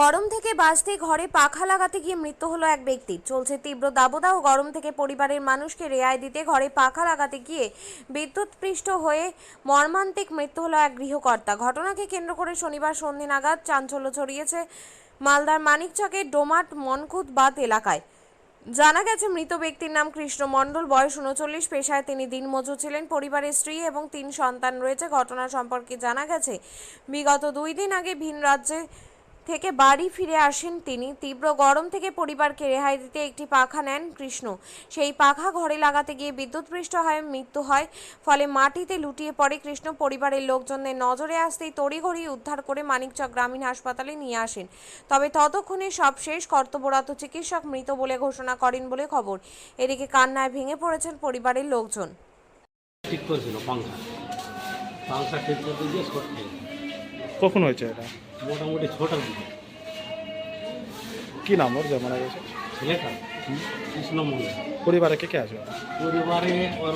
গরম থেকে বাঁচতে ঘরে পাখা লাগাতে গিয়ে মৃত্যু হলো এক ব্যক্তির চলছে তীব্র দাবদাহ, গরম থেকে পরিবারের মানুষকে রেয়াই দিতে ঘরে পাখা লাগাতে গিয়ে বিদ্যুৎপৃষ্ট হয়ে মর্মান্তিক মৃত্যু হলো এক গৃহকর্তা। ঘটনাকে কেন্দ্র করে শনিবার সন্ধে নাগাদ চাঞ্চল্য ছড়িয়েছে মালদার মানিকচকের ডোমাট মনকুদ বাদ এলাকায়। জানা গেছে, মৃত ব্যক্তির নাম কৃষ্ণ মণ্ডল, বয়স উনচল্লিশ, পেশায় তিনি দিনমজুর ছিলেন, পরিবারের স্ত্রী এবং তিন সন্তান রয়েছে। ঘটনা সম্পর্কে জানা গেছে, বিগত দুই দিন আগে ভিন রাজ্যে থেকে বাড়ি ফিরে আসেন তিনি। তীব্র গরম থেকে পরিবারকে রেহাই দিতে একটি পাখা নেন কৃষ্ণ। সেই পাখা ঘরে লাগাতে গিয়ে বিদ্যুৎপৃষ্ট হয়ে মৃত্যু হয়। ফলে মাটিতে লুটিয়ে পড়ে কৃষ্ণ। পরিবারের লোকজনদের নজরে আসতেই তড়িঘড়ি উদ্ধার করে মানিকচক গ্রামীণ হাসপাতালে নিয়ে আসেন। তবে ততক্ষণে সব শেষ। কর্তব্যরত চিকিৎসক মৃত বলে ঘোষণা করেন বলে খবর। এদিকে কান্নায় ভেঙে পড়েছেন পরিবারের লোকজন। ঠিক করেছিল পাংখা। পাংখা ঠিক করতে গিয়ে শর্ট খেয়ে গেল। কখন হয়েছে এটা? মোটামুটি ছটার দিকে কি নাম ওর? যে মারা গেছে? ছেলেটা? কৃষ্ণ পরিবারে কে কে আছে? পরিবারে ওর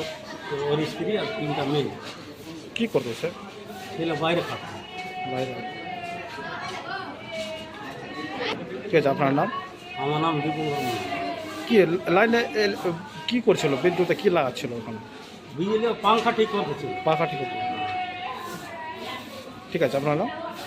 ওর স্ত্রী আর তিনটা মেয়ে। কি করতো স্যার ছেলে বাইরে বাইরে। ঠিক আছে আপনার নাম? আমার নাম দীপঙ্কর কি লাইনে কি করছিল? বিদ্যুতে কি লাগাচ্ছিল ওখানে? বিজলি পাংখা ঠিক করতেছিল। পাখা ঠিক আছে ঠিক আছে আপনার নাম?